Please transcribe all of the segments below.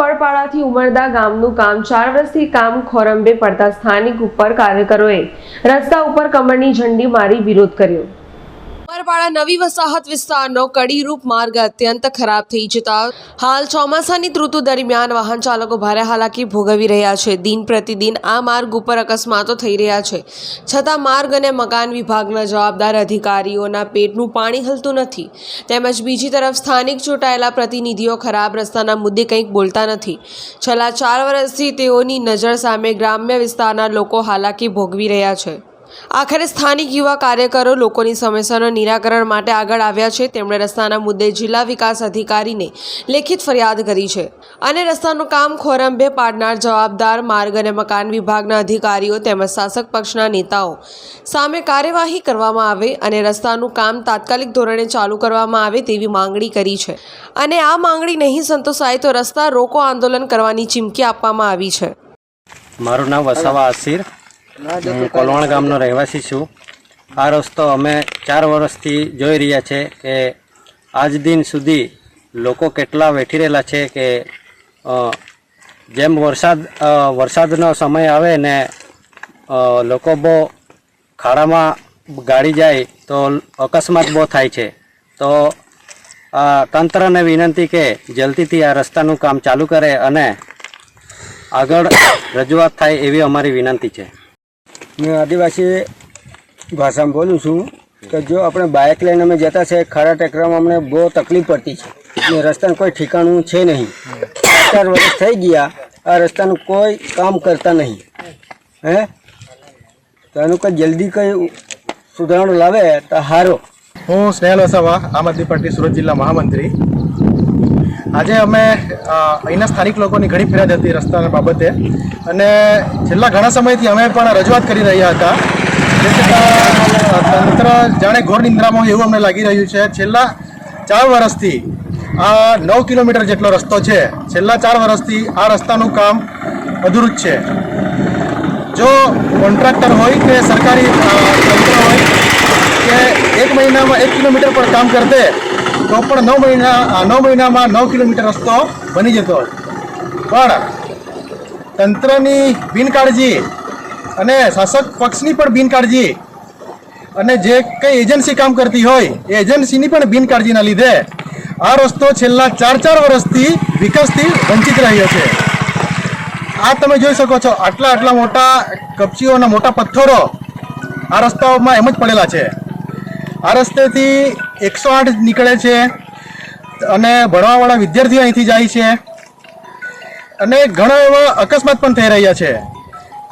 પરપાડાથી ઉમરદા ગામનું કામ ચાર વર્ષથી કામ ખોરંબે પડતા સ્થાનિક ઉપર કાર્યકરોએ રસ્તા ઉપર કમળની ઝંડી મારી વિરોધ કર્યો. ઉમરપાડા નવી વસાહત વિસ્તારનો કડીરૂપ માર્ગ અત્યંત ખરાબ થઈ જતા હાલ ચોમાસાની ઋતુ દરમિયાન વાહન ચાલકો ભારે હાલાકી ભોગવી રહ્યા છે. દિન પ્રતિદિન આ માર્ગ ઉપર અકસ્માતો થઈ રહ્યા છે. છતાં માર્ગ અને મકાન વિભાગના જવાબદાર અધિકારીઓના પેટનું પાણી હલતું નથી. તેમજ બીજી તરફ સ્થાનિક ચૂંટાયેલા પ્રતિનિધિઓ ખરાબ રસ્તાના મુદ્દે કંઈક બોલતા નથી. છેલ્લા ચાર વર્ષથી તેઓની નજર સામે ગ્રામ્ય વિસ્તારના લોકો હાલાકી ભોગવી રહ્યા છે. આખરે સ્થાનિક યુવા કાર્યકરો લોકોની સમસ્યાનો નિરાકરણ માટે આગળ આવ્યા છે. તેમણે રસ્તાના મુદ્દે જિલ્લા વિકાસ અધિકારીને લેખિત ફરિયાદ કરી છે અને રસ્તાનું કામ ખોરંભે પાડનાર જવાબદાર માર્ગ અને મકાન વિભાગના અધિકારીઓ તેમજ શાસક પક્ષના નેતાઓ સામે કાર્યવાહી કરવામાં આવે અને રસ્તાનું કામ તાત્કાલિક ધોરણે ચાલુ કરવામાં આવે તેવી માંગણી કરી છે. અને આ માંગણી નહીં સંતોષાય તો રસ્તા રોકો આંદોલન કરવાની ચીમકી આપવામાં આવી છે. મારું નામ વસાવા આસિર. હું કોલવણ ગામનો રહેવાસી છું. આ રસ્તો અમે ચાર વર્ષથી જોઈ રહ્યા છે કે આજ દિન સુધી લોકો કેટલા વેઠી રહેલા છે કે જેમ વરસાદ વરસાદનો સમય આવે ને લોકો બહુ ખાડામાં ગાડી જાય તો અકસ્માત બહુ થાય છે. તો આ તંત્રને વિનંતી કે જલ્દીથી આ રસ્તાનું કામ ચાલુ કરે અને આગળ રજૂઆત થાય એવી અમારી વિનંતી છે. હું આદિવાસી ભાષામાં બોલું છું કે જો આપણે બાઇક લઈને અમે જતા છે, ખરા ટેકરામાં અમને બહુ તકલીફ પડતી છે. ને રસ્તાનું કોઈ ઠેકાણું છે નહીં. ચાર વર્ષ થઈ ગયા, આ રસ્તાનું કોઈ કામ કરતા નહીં. હે? તો એનું કંઈ જલ્દી કંઈ સુધારણો લાવે તો સારો હું સ્નેહલ વસાવા, આમ આદમી પાર્ટી સુરત જિલ્લા મહામંત્રી. આજે અમે અહીંના સ્થાનિક લોકોની ઘણી ફરિયાદ હતી રસ્તાના બાબતે. અને છેલ્લા ઘણા સમયથી અમે પણ રજૂઆત કરી રહ્યા હતા. જે છતાં તંત્ર જાણે ઘોર નિંદ્રામાં એવું અમને લાગી રહ્યું છે. છેલ્લા ચાર વર્ષથી આ નવ કિલોમીટર જેટલો રસ્તો છે. છેલ્લા ચાર વર્ષથી આ રસ્તાનું કામ અધૂરું જ છે. જો કોન્ટ્રાક્ટર હોય કે સરકારી તંત્ર હોય કે એક મહિનામાં એક કિલોમીટર પણ કામ કરતે તો પણ નવ મહિના નવ મહિનામાં નવ કિલોમીટર રસ્તો બની જતો પણ તંત્રની બિનકાળજી અને શાસક પક્ષની પણ બિનકાળજી અને જે કંઈ એજન્સી કામ કરતી હોય, એ એજન્સીની પણ બિનકાળજીના લીધે આ રસ્તો છેલ્લા ચાર ચાર વર્ષથી વિકાસથી વંચિત રહ્યો છે. આ તમે જોઈ શકો છો, આટલા આટલા મોટા કપચીઓના મોટા પથ્થરો આ રસ્તાઓમાં એમ જ પડેલા છે. આ રસ્તેથી એકસો આઠ નીકળે છે અને ભણવાવાળા વિદ્યાર્થીઓ અહીંથી જાય છે. અને ઘણા એવા અકસ્માત પણ થઈ રહ્યા છે.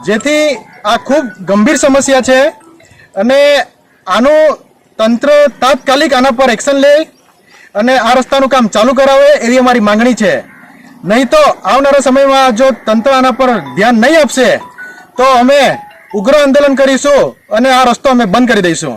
જેથી આ ખૂબ ગંભીર સમસ્યા છે અને આનું તંત્ર તાત્કાલિક આના પર એક્શન લે અને આ રસ્તાનું કામ ચાલુ કરાવે એવી અમારી માંગણી છે. નહીં તો આવનારા સમયમાં જો તંત્ર આના પર ધ્યાન નહીં આપશે, તો અમે ઉગ્ર આંદોલન કરીશું અને આ રસ્તો અમે બંધ કરી દઈશું.